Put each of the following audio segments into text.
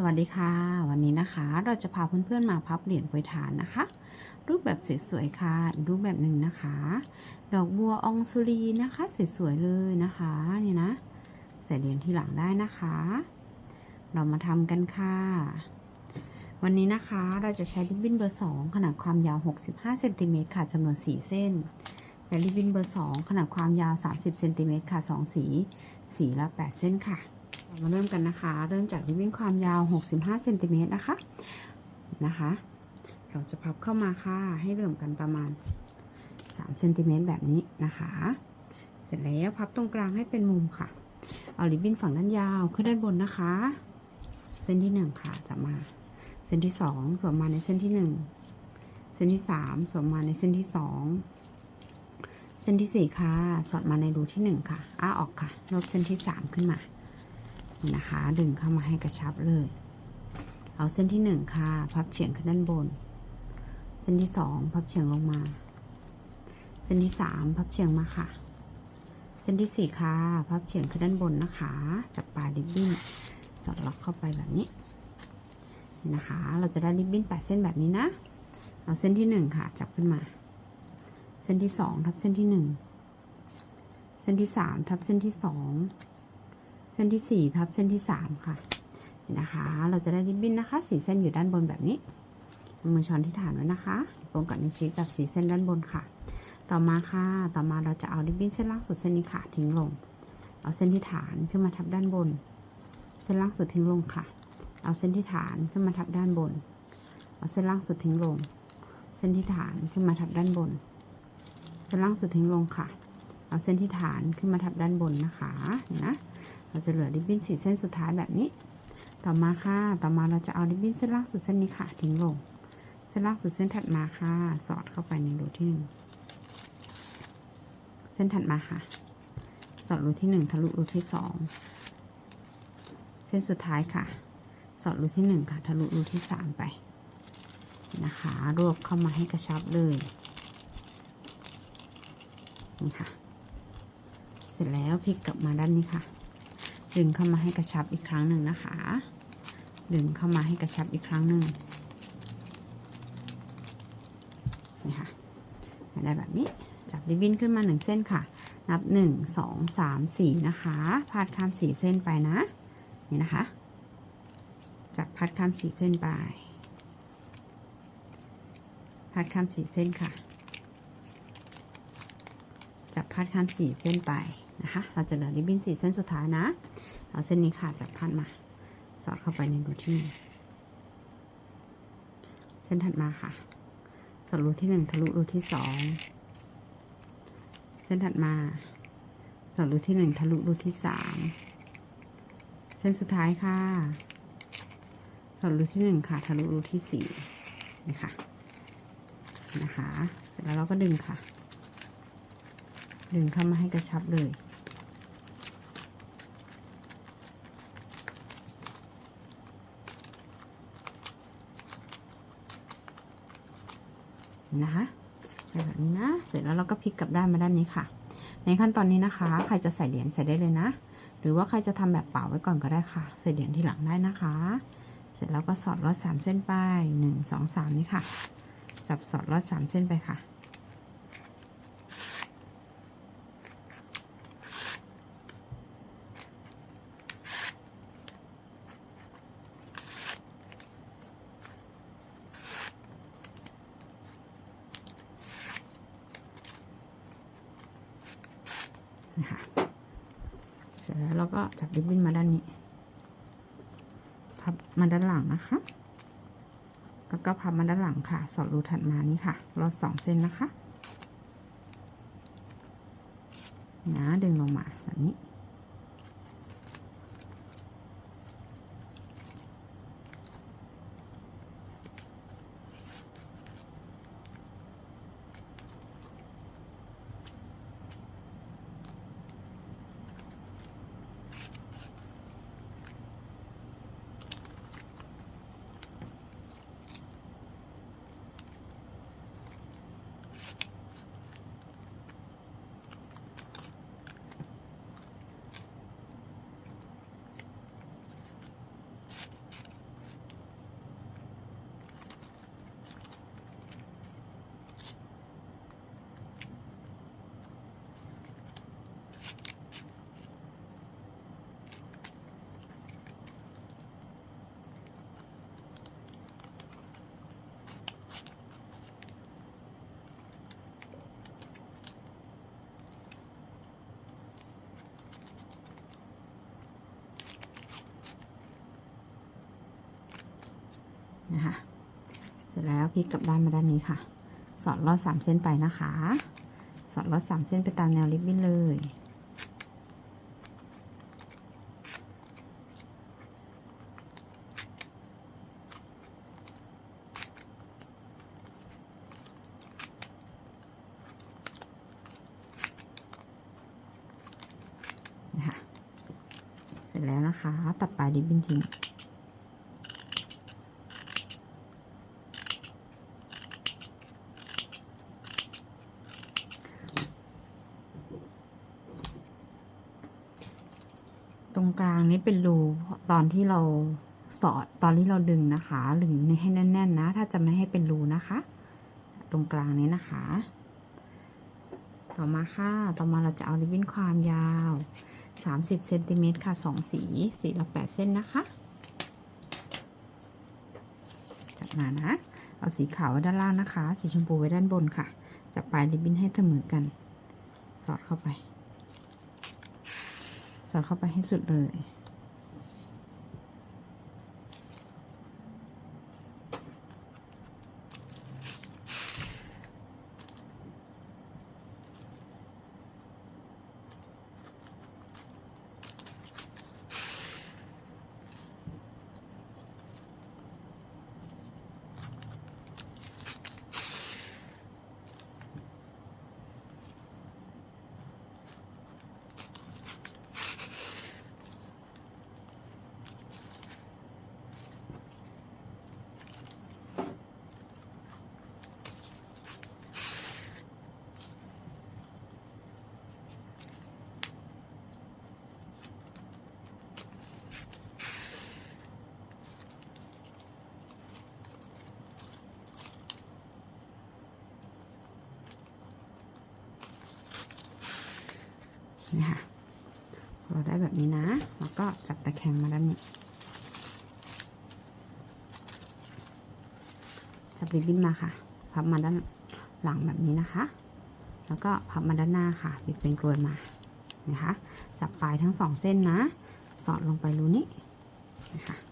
สวัสดีค่ะ วันนี้นะคะ เราจะพาเพื่อนๆมาพับเหรียญโปรยทานนะคะ รูปแบบสวยๆค่ะ อีกรูปแบบหนึ่งนะคะ ดอกบัวอองสุรีนะคะสวยๆเลยนะคะนี่นะใส่เหรียญที่หลังได้นะคะ เรามาทำกันค่ะ วันนี้นะคะเราจะใช้ริบบิ้นเบอร์2ขนาดความยาว 65เซนติเมตรค่ะจำนวน 4 เส้นและริบบิ้นเบอร์2ขนาดความยาว 30เซนติเมตรค่ะ 2 สีสีละ 8 เส้นค่ะ มาเริ่มกันนะคะ เริ่มจากริบบิ้นความยาว 65เซนติเมตรนะคะ นะคะ เราจะพับเข้ามาค่ะ ให้เริ่มกันประมาณ3เซนติเมตรแบบนี้นะคะ เสร็จแล้วพับตรงกลางให้เป็นมุมค่ะ เอาริบบิ้นฝั่งด้านยาวขึ้นด้านบนนะคะ เส้นที่ 1 ค่ะจะมา เส้นที่ 2 สวมมาในเส้นที่ 1 เส้นที่ 3 สวมมาในเส้นที่ 2เส้นที่ 4 ค่ะ สอดมาในรูที่ 1 ค่ะ อ้าออกค่ะ ลบเส้นที่ 3 ขึ้นมา นะคะ ดึงเข้ามาให้กระชับเลย เอาเส้นที่1ค่ะพับเฉียงขึ้นด้านบน เส้นที่2พับเฉียงลงมา เส้นที่3พับเฉียงมาค่ะ เส้นที่4ค่ะพับเฉียงขึ้นด้านบนนะคะ จับปลายริบบิ้นสอดล็อกเข้าไปแบบนี้นะคะ เราจะได้ริบบิ้น8เส้นแบบนี้นะ เอาเส้นที่1ค่ะ จับขึ้นมา เส้นที่2ทับเส้นที่1เส้นที่3ทับเส้นที่2เส้นที่ 4 ทับเส้นที่ 3 ค่ะนะคะ เราจะได้ริบบิ้นนะคะสีเส้นอยู่ด้านบนแบบนี้เอามือช้อนที่ฐานไว้นะคะโปงกับนิ้วชี้จับสีเส้นด้านบนค่ะ ต่อมาค่ะ ต่อมาเราจะเอาริบบิ้นเส้นล่างสุดเส้นนี้ค่ะทิ้งลง เอาเส้นที่ฐานขึ้นมาทับด้านบน เส้นล่างสุดทิ้งลงค่ะ เอาเส้นที่ฐานขึ้นมาทับด้านบน เอาเส้นล่างสุดทิ้งลง เส้นที่ฐานขึ้นมาทับด้านบน เส้นล่างสุดทิ้งลงค่ะ เอาเส้นที่ฐานขึ้นมาทับด้านบนนะคะ เห็นนะ เราจะเหลือริบบิ้นสีเส้นสุดท้ายแบบนี้ ต่อมาค่ะ ต่อมาเราจะเอาริบบิ้นเส้นล่างสุดเส้นนี้ค่ะ ทิ้งลง เส้นล่างสุดเส้นถัดมาค่ะ สอดเข้าไปในรูที่หนึ่งเส้นถัดมาค่ะ สอดรูที่หนึ่งทะลุรูที่สองเส้นสุดท้ายค่ะ สอดรูที่หนึ่งค่ะ ทะลุรูที่สามไป นะคะ รวบเข้ามาให้กระชับเลยนี่ค่ะ เสร็จแล้วพลิกกลับมาด้านนี้ค่ะ ดึงเข้ามาให้กระชับอีกครั้งหนึ่งนะคะ ดึงเข้ามาให้กระชับอีกครั้งหนึ่งนี่ค่ะได้แบบนี้ จับริบบิ้นขึ้นมาหนึ่งเส้นค่ะ นับหนึ่งสองสามสี่นะคะพาดข้ามสี่เส้นไปนะ นี่นะคะ จับพัดข้ามสี่เส้นไปพัดข้ามสี่เส้นค่ะ จับพัดข้ามสี่เส้นไป นะคะ เราจะเหลือริบบิ้นสี่เส้นสุดท้ายนะ เอาเส้นนี้ค่ะจับพัดมา สอดเข้าไปในรูที่หนึ่งเส้นถัดมาค่ะ สอดรูที่หนึ่งทะลุรูที่สองเส้นถัดมา สอดรูที่หนึ่งทะลุรูที่สามเส้นสุดท้ายค่ะ สอดรูที่หนึ่งค่ะ ทะลุรูที่สี่นี่ค่ะ นะคะ เสร็จแล้วเราก็ดึงค่ะ ดึงเข้ามาให้กระชับเลย นะคะแบบนี้นะ เสร็จแล้วเราก็พลิกกลับด้านมาด้านนี้ค่ะ ในขั้นตอนนี้นะคะ ใครจะใส่เหรียญใส่ได้เลยนะ หรือว่าใครจะทำแบบเป่าไว้ก่อนก็ได้ค่ะ ใส่เหรียญที่หลังได้นะคะ เสร็จแล้วก็สอดลอดสามเส้นไปหนึ่งสองสามนี่ค่ะ จับสอดลอดสามเส้นไปค่ะ นะคะเสร็จแล้วเราก็จับริบบิ้นมาด้านนี้พับมาด้านหลังนะคะ แล้วก็พับมาด้านหลังค่ะ สอดรูถัดมานี้ค่ะรอดสองเส้นนะคะนะดึงลงมาแบบนี้ ร็จแล้วพลิกกลับด้านมาด้านนี้ค่ะ สอดลอดสามเส้นไปนะคะ สอดลอดสามเส้นไปตามแนวริบบิ้นเลย นะคะเสร็จแล้วนะคะ ตัดปลายริบบิ้นทิ้ง ตรงกลางนี้เป็นรูตอนที่เราสอดตอนที่เราดึงนะคะดึงให้แน่นๆนะ ถ้าจะไม่ให้เป็นรูนะคะ ตรงกลางนี้นะคะ ต่อมาค่ะต่อมาเราจะเอาริบบิ้นความยาว 30เซนติเมตรค่ะ 2 สีสีละ8เส้นนะคะจับมานะเอาสีขาวไว้ด้านล่างนะคะ สีชมพูไว้ด้านบนค่ะ จับปลายริบบิ้นให้เสมอกัน สอดเข้าไป สอดเข้าไปให้สุดเลย นี่ค่ะเราได้แบบนี้นะ แล้วก็จับตะแคงมาด้านนี้จับริบบิ้นมาค่ะ พับมาด้านหลังแบบนี้นะคะ แล้วก็พับมาด้านหน้าค่ะบิดเป็นกลวยมานะคะ จับปลายทั้งสองเส้นนะ สอดลงไปรูนี้นะคะนะคะ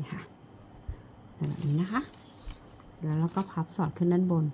นี่ค่ะแบบนี้นะคะ แล้วเราก็พับสอดขึ้นด้านบน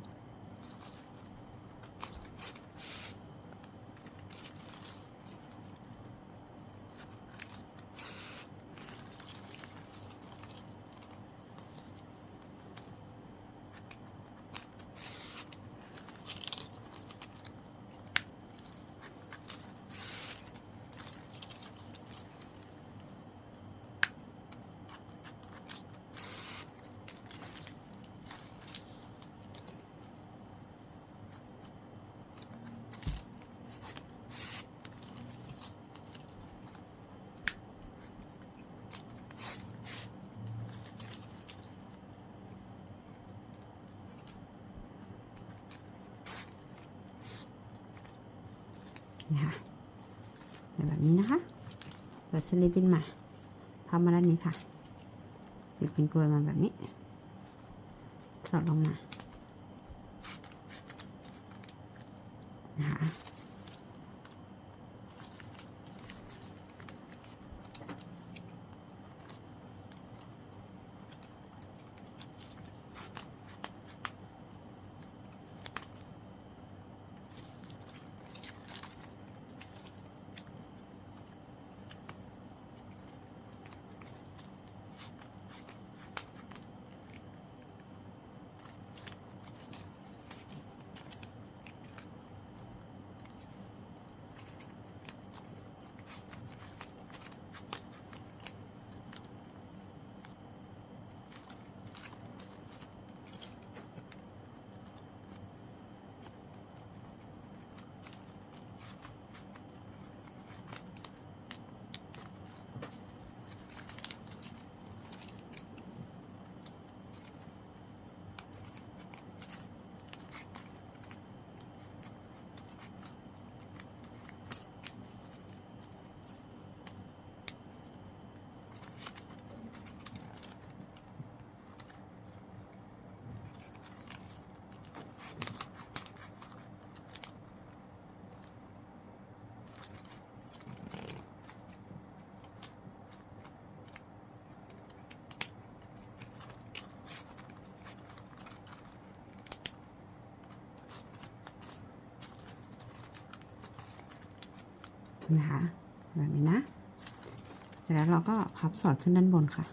นะคะแบบนี้นะคะเปิดสลิปบินมาพับมาด้านนี้ค่ะปิดเป็นกลวยมาแบบนี้ สอดลงมานะคะ นะคะแบบนี้นะ เสร็จแล้วเราก็พับสอดขึ้นด้านบนค่ะ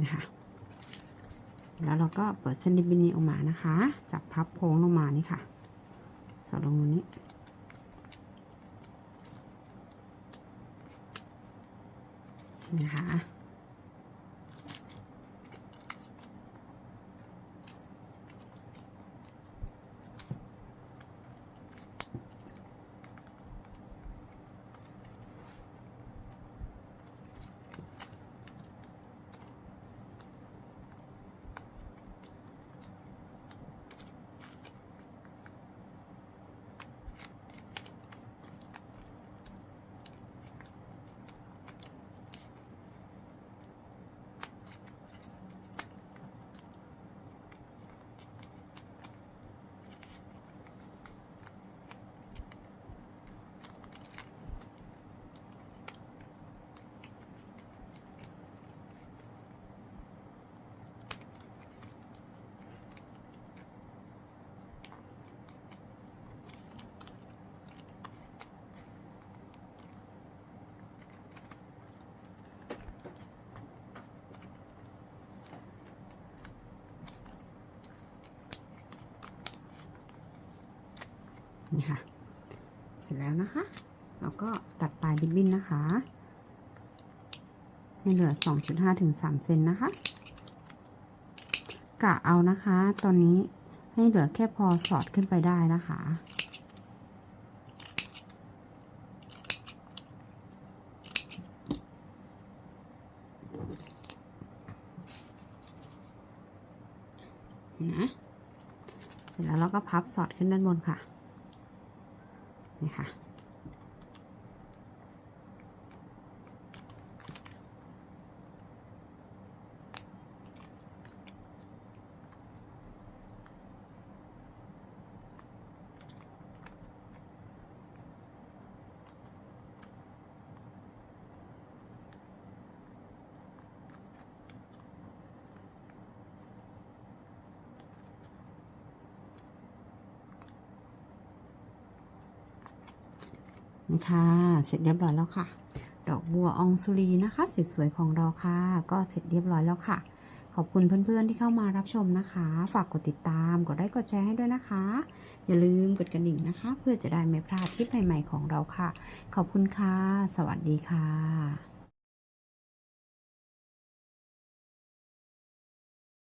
นะคะแล้วเราก็เปิดเส้นริบบิ้นนี้ออกมานะคะ จับพับโค้งลงมานี่ค่ะ สอดลงตรงนี้ นะคะ นี่ค่ะ เสร็จแล้วนะคะ เราก็ตัดปลายริบบิ้นนะคะ ให้เหลือ 2.5ถึง3เซนนะคะ กะเอานะคะ ตอนนี้ให้เหลือแค่พอสอดขึ้นไปได้นะคะนะ เสร็จแล้วเราก็พับสอดขึ้นด้านบนค่ะ นี่ค่ะ ค่ะ เสร็จเรียบร้อยแล้วค่ะ ดอกบัวอองสุรีนะคะสวยๆของเราค่ะ ก็เสร็จเรียบร้อยแล้วค่ะ ขอบคุณเพื่อนๆที่เข้ามารับชมนะคะ ฝากกดติดตาม กดไลค์ กดแชร์ให้ด้วยนะคะ อย่าลืมกดกระดิ่งนะคะ เพื่อจะได้ไม่พลาดคลิปใหม่ๆของเราค่ะ ขอบคุณค่ะ สวัสดีค่ะ